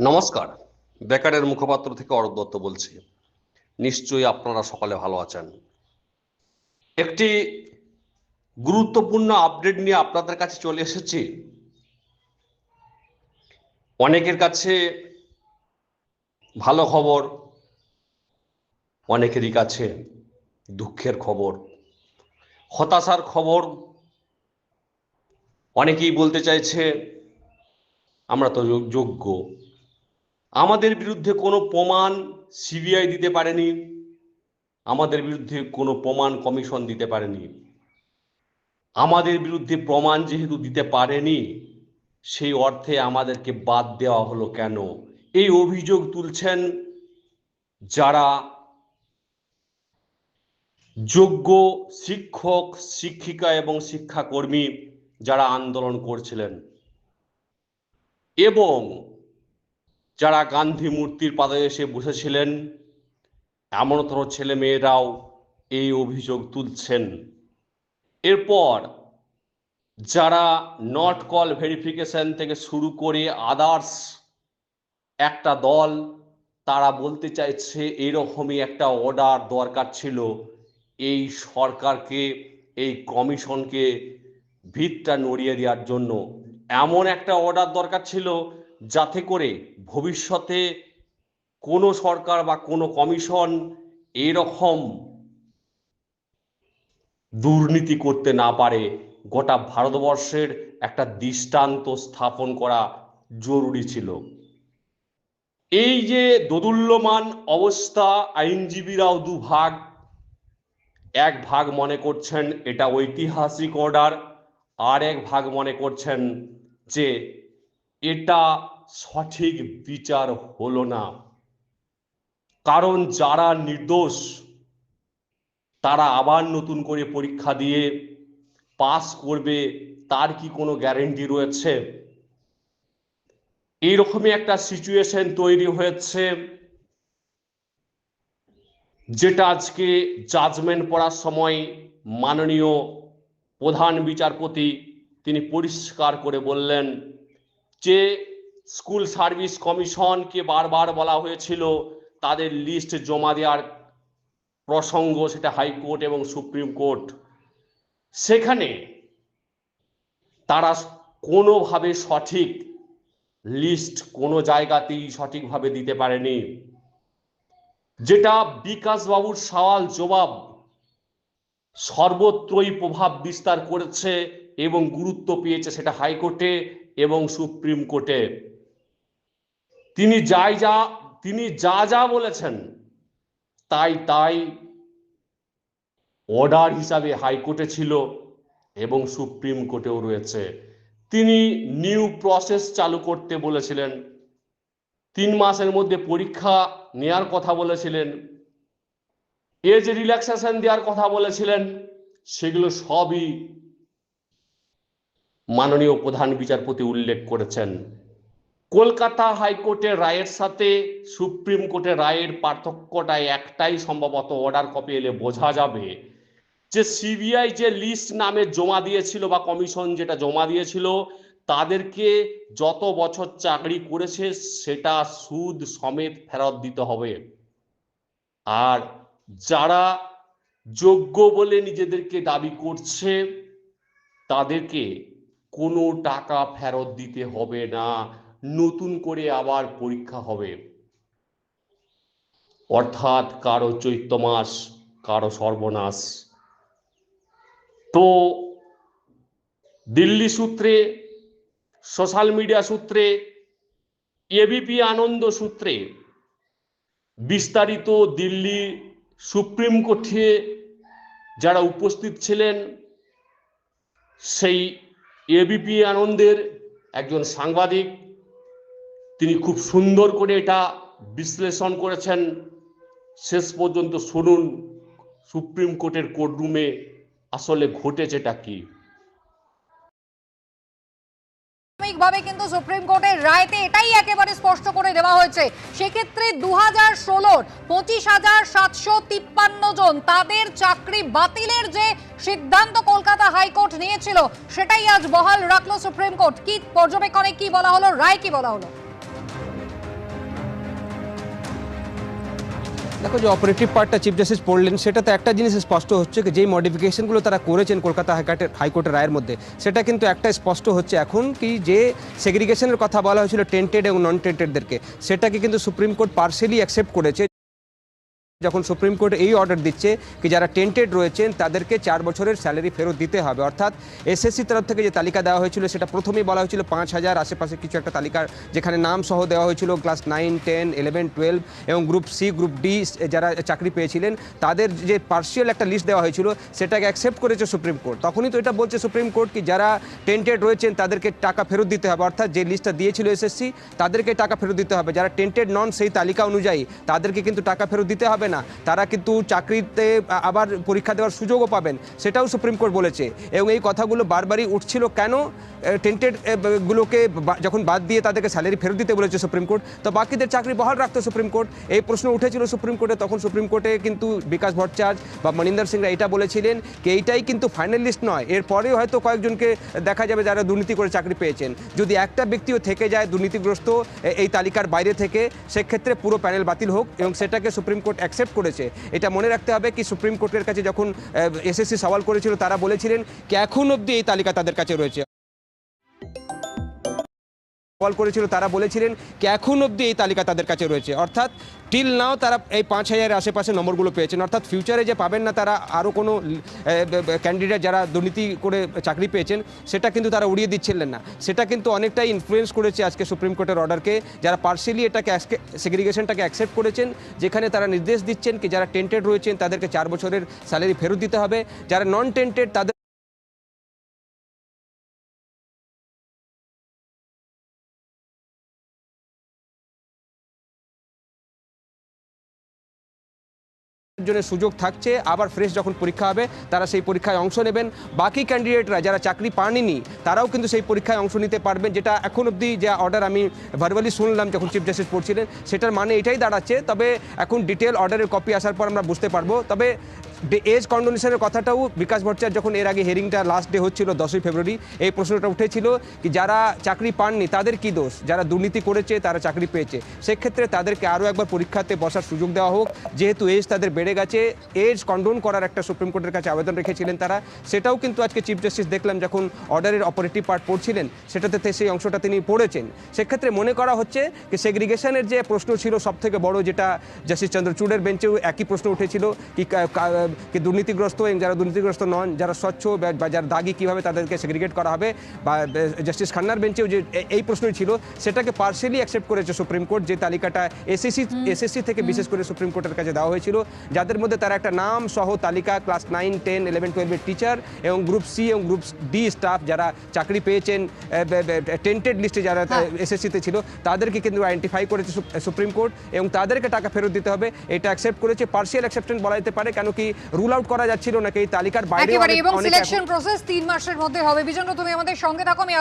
নমস্কার। বেকারের মুখপাত্র থেকে অরূপ দত্ত বলছি। নিশ্চয়ই আপনারা সকালে ভালো আছেন। একটি গুরুত্বপূর্ণ আপডেট নিয়ে আপনাদের কাছে চলে এসেছি। অনেকের কাছে ভালো খবর, অনেকেরই কাছে দুঃখের খবর, হতাশার খবর। অনেকেই বলতে চাইছে, আমরা তো যোগ- যোগ্য। আমাদের বিরুদ্ধে কোনো প্রমাণ সিবিআই দিতে পারেনি। আমাদের বিরুদ্ধে কোনো প্রমাণ কমিশন দিতে পারেনি। আমাদের বিরুদ্ধে প্রমাণ যেহেতু দিতে পারেনি, সেই অর্থে আমাদেরকে বাদ দেওয়া হলো কেন? এই অভিযোগ তুলছেন যারা যোগ্য শিক্ষক, শিক্ষিকা এবং শিক্ষাকর্মী যারা আন্দোলন করছিলেন। এবং যারা গান্ধী মূর্তির পাদে এসে বসেছিলেন, এমনতর ছেলে মেয়েরাও এই অভিযোগ তুলছেন। এরপর যারা নট কল ভেরিফিকেশন থেকে শুরু করে আদার্স একটা দল, তারা বলতে চাইছে এরকমই একটা অর্ডার দরকার ছিল। এই সরকারকে, এই কমিশনকে ভিতটা নড়িয়ে দেওয়ার জন্য। এমন একটা অর্ডার দরকার ছিল যাতে করে ভবিষ্যতে কোনো সরকার বা কোনো কমিশন এরকম দুর্নীতি করতে না পারে, গোটা ভারতবর্ষের একটা দৃষ্টান্ত স্থাপন করা জরুরি ছিল। এই যে দোদুল্যমান অবস্থা, আইনজীবীরাও দুভাগ এক ভাগ মনে করছেন এটা ঐতিহাসিক অর্ডার আর এক ভাগ মনে করছেন যে এটা সঠিক বিচার হলো না। কারণ যারা নির্দোষ, তারা আবার নতুন করে পরীক্ষা দিয়ে পাস করবে, তার কি কোনো গ্যারেন্টি রয়েছে? এইরকমই একটা সিচুয়েশন তৈরি হয়েছে, যেটা আজকে জাজমেন্ট পড়ার সময় মাননীয় প্রধান বিচারপতি তিনি পরিষ্কার করে বললেন যে স্কুল সার্ভিস কমিশনকে বারবার বলা হয়েছিল, তাদের লিস্ট জমা দেওয়ার প্রসঙ্গ সেটা হাইকোর্ট এবং সুপ্রিম কোর্ট। সেখানে তারা কোনোভাবে সঠিক লিস্ট কোনো জায়গাতেই সঠিকভাবে দিতে পারেনি। যেটা বিকাশ বাবুর সওয়াল জবাব সর্বত্রই প্রভাব বিস্তার করেছে এবং গুরুত্ব পেয়েছে সেটা হাইকোর্টে এবং সুপ্রিম কোর্টে। তিনি যাই যা, তিনি যা যা বলেছেন, তাই তাই অর্ডার হিসাবে হাইকোর্টে ছিল এবং সুপ্রিম কোর্টেও রয়েছে। তিনি নিউ প্রসেস চালু করতে বলেছিলেন। তিন মাসের মধ্যে পরীক্ষা নেয়ার কথা বলেছিলেন। এজ রিল্যাক্সেশন দেওয়ার কথা বলেছিলেন। সেগুলো সবই মাননীয় প্রধান বিচারপতি উল্লেখ করেছেন, কলকাতা হাইকোর্টের রায়ের সাথে সুপ্রিম কোর্টের রায়ের পার্থক্যটা একটাই সম্ভবত অর্ডার কপি এলে বোঝা যাবে যে সিবিআই যে লিস্ট নামে জমা দিয়েছিল বা কমিশন যেটা জমা দিয়েছিল, তাদেরকে যত বছর চাকরি করেছে সেটা সুদ সমেত ফেরত দিতে হবে। আর যারা যোগ্য বলে নিজেদেরকে দাবি করছে, তাদেরকে কোনো টাকা ফেরত দিতে হবে না। নতুন করে আবার পরীক্ষা হবে। অর্থাৎ কারও চৈত্র মাস কারও সর্বনাশ। তো দিল্লি সূত্রে, সোশ্যাল মিডিয়া সূত্রে, এবিপি আনন্দ সূত্রে বিস্তারিত দিল্লি সুপ্রিম কোর্টে যারা উপস্থিত ছিলেন, সেই এবিপি আনন্দের একজন সাংবাদিক, তিনি খুব সুন্দর করে এটা বিশ্লেষণ করেছেন। শেষ পর্যন্ত শুনুন, সুপ্রিম কোর্টের কোর্টরুমে আসলে ঘটেছে এটা কি? প্রাথমিকভাবে কিন্তু সুপ্রিম কোর্টের রায়তে এটাই একেবারে স্পষ্ট করে দেওয়া হয়েছে। সেক্ষেত্রে দু হাজার ষোলোর পঁচিশ হাজার সাতশো তিপ্পান্ন জন তাদের চাকরি বাতিলের যে সিদ্ধান্ত কলকাতা হাইকোর্ট নিয়েছিল, সেটাই আজ বহাল রাখল সুপ্রিম কোর্ট। কি পর্যবেক্ষণে কি বলা হলো, রায় কি বলা হলো? দেখো যে অপারেটিভ পার্টটা চিফ জাস্টিস পড়লেন, সেটাতে একটা জিনিস স্পষ্ট হচ্ছে যে যেই মডিফিকেশনগুলো তারা করেছেন কলকাতা হাইকোর্টের হাইকোর্টের রায়ের মধ্যে, সেটা কিন্তু একটা স্পষ্ট হচ্ছে। এখন কি যে সেগ্রিগেশনের কথা বলা হয়েছিল টেন্টেড এবং নন টেন্টেডদেরকে সেটাকে কিন্তু সুপ্রিম কোর্ট পার্সেলি অ্যাকসেপ্ট করেছে। যখন সুপ্রিম কোর্ট এই অর্ডার দিচ্ছে কি যারা টেন্টেড রয়েছেন, তাদেরকে চার বছরের স্যালারি ফেরত দিতে হবে। অর্থাৎ এসএসসি তরফ থেকে যে তালিকা দেওয়া হয়েছিল, সেটা প্রথমেই বলা হয়েছিল পাঁচ হাজার, আশেপাশে কিছু একটা তালিকার যেখানে নাম সহ দেওয়া হয়েছিল class nine ten eleven twelve এবং গ্রুপ সি গ্রুপ ডি যারা চাকরি পেয়েছিলেন, তাদের যে পার্সিয়াল একটা লিস্ট দেওয়া হয়েছিল, সেটাকে অ্যাকসেপ্ট করেছে সুপ্রিম কোর্ট। তখনই তো এটা বলছে সুপ্রিম কোর্ট কি যারা টেন্টেড রয়েছেন, তাদেরকে টাকা ফেরত দিতে হবে। অর্থাৎ যে লিস্টটা দিয়েছিল এসএসসি তাদেরকে টাকা ফেরত দিতে হবে। যারা টেন্টেড নন, সেই তালিকা অনুযায়ী তাদেরকে কিন্তু টাকা ফেরত দিতে হবে। না। তারা কিন্তু চাকরিতে আবার পরীক্ষা দেওয়ার সুযোগও পাবেন। সেটাও সুপ্রিম কোর্ট বলেছে। এবং এই কথাগুলো বারবারই উঠছিল কেন? টেন্টেড গুলোকে বা- যখন বাদ দিয়ে তাদেরকে স্যালারি ফেরত দিতে বলেছে সুপ্রিম কোর্ট, তো বাকিদের চাকরি বহাল রাখতো সুপ্রিম কোর্ট। এই প্রশ্ন উঠেছিল সুপ্রিম কোর্টে, তখন সুপ্রিম কোর্টে কিন্তু বিকাশ ভট্টাচার্য বা মনিন্দর সিংরা এটা বলেছিলেন কি এইটাই কিন্তু ফাইনাল লিস্ট নয়। এরপরেও হয়তো কয়েকজনকে দেখা যাবে যারা দুর্নীতি করে চাকরি পেয়েছেন। যদি একটা ব্যক্তিও থেকে যায় দুর্নীতিগ্রস্ত এই তালিকার বাইরে থেকে, সেক্ষেত্রে পুরো প্যানেল বাতিল হোক এবং সেটাকে সুপ্রিম কোর্ট অ্যাকসেপ্ট করেছে। এটা মনে রাখতে হবে কি সুপ্রিম কোর্টের কাছে যখন এসএসসি সওয়াল করেছিল, তারা বলেছিলেন কি এখন অবধি এই তালিকা তাদের কাছে রয়েছে। কল করেছিল, তারা বলেছিলেন কি এখন অবধি এই তালিকা তাদের কাছে রয়েছে। অর্থাৎ টিল নাও তারা এই পাঁচ হাজারের আশেপাশে নম্বরগুলো পেয়েছেন। অর্থাৎ ফিউচারে যে পাবেন না তারা আরও কোনো ক্যান্ডিডেট যারা দুর্নীতি করে চাকরি পেয়েছেন, সেটা কিন্তু তারা উড়িয়ে দিচ্ছিলেন না। সেটা কিন্তু অনেকটাই ইনফ্লুয়েন্স করেছে আজকে সুপ্রিম কোর্টের অর্ডারকে যারা পার্সিয়ালি এটাকে সেগ্রিগেশনটাকে অ্যাকসেপ্ট করেছেন, যেখানে তারা নির্দেশ দিচ্ছেন কি যারা টেন্টেড রয়েছেন, তাদেরকে চার বছরের স্যালারি ফেরত দিতে হবে। যারা নন টেন্টেড তাদের জনের সুযোগ থাকছে, আবার ফ্রেশ যখন পরীক্ষা হবে, তারা সেই পরীক্ষায় অংশ নেবেন। বাকি ক্যান্ডিডেটরা যারা চাকরি পাননি, তারাও কিন্তু সেই পরীক্ষায় অংশ নিতে পারবেন, যেটা এখন অবধি যে অর্ডার আমি ভার্বালি শুনলাম যখন চিফ জাস্টিস পড়ছিলেন, সেটার মানে এটাই দাঁড়াচ্ছে। তবে এখন ডিটেল অর্ডারের কপি আসার পর আমরা বুঝতে পারব। তবে এজ কন্ডোনেশনের কথাটাও বিকাশ ভট্টাচার্য যখন এর আগে হেরিংটা লাস্ট ডে হচ্ছিল, দশই ফেব্রুয়ারি, এই প্রশ্নটা উঠেছিল কি যারা চাকরি পাননি তাদের কি দোষ? যারা দুর্নীতি করেছে তারা চাকরি পেয়েছে। সেক্ষেত্রে তাদেরকে আরও একবার পরীক্ষাতে বসার সুযোগ দেওয়া হোক। যেহেতু এজ তাদের বেড়ে গেছে এজ কন্ডোন করার একটা সুপ্রিম কোর্টের কাছে আবেদন রেখেছিলেন তারা। সেটাও কিন্তু আজকে চিফ জাস্টিস দেখলাম যখন অর্ডারের অপারেটিভ পার্ট পড়ছিলেন, সেটাতে সেই অংশটা তিনি পড়েছেন। সেক্ষেত্রে মনে করা হচ্ছে কি সেগ্রিগেশনের যে প্রশ্ন ছিল সব থেকে বড়, যেটা জাস্টিস চন্দ্রচূড়ের বেঞ্চেও একই প্রশ্ন উঠেছিল কি কা- দুর্নীতিগ্রস্ত এবং যারা দুর্নীতিগ্রস্ত নন যারা স্বচ্ছ বা যারা দাগি কীভাবে তাদেরকে সেগ্রিগেট করা হবে? বা জাস্টিস খান্নার বেঞ্চেও যে এই প্রশ্নই ছিল সেটাকে পার্সেলি অ্যাকসেপ্ট করেছে সুপ্রিম কোর্ট যে তালিকাটা এসএসসি এসএসসি থেকে বিশেষ করে সুপ্রিম কোর্টের কাছে দেওয়া হয়েছিল। যাদের মধ্যে তারা একটা নাম সহ তালিকা ক্লাস নাইন টেন ইলেভেন টুয়েলভের টিচার এবং গ্রুপ সি এবং গ্রুপ ডি স্টাফ যারা চাকরি পেয়েছেন টেন্টেড লিস্টে যারা হ্যাঁ। এসএসসিতে ছিল তাদেরকে কিন্তু আইডেন্টিফাই করেছে সুপ- সুপ্রিম কোর্ট এবং তাদেরকে টাকা ফেরত দিতে হবে। এটা অ্যাকসেপ্ট করেছে পার্সিয়াল অ্যাকসেপ্টেন্স বলা যেতে পারে কেন কি রুল আউট করা যাচ্ছিল নাকি এই তালিকার বাইরে এবং সিলেকশন প্রসেস তিন মাসের মধ্যে হবে। বিজন্য তুমি আমাদের সঙ্গে থাকো আমি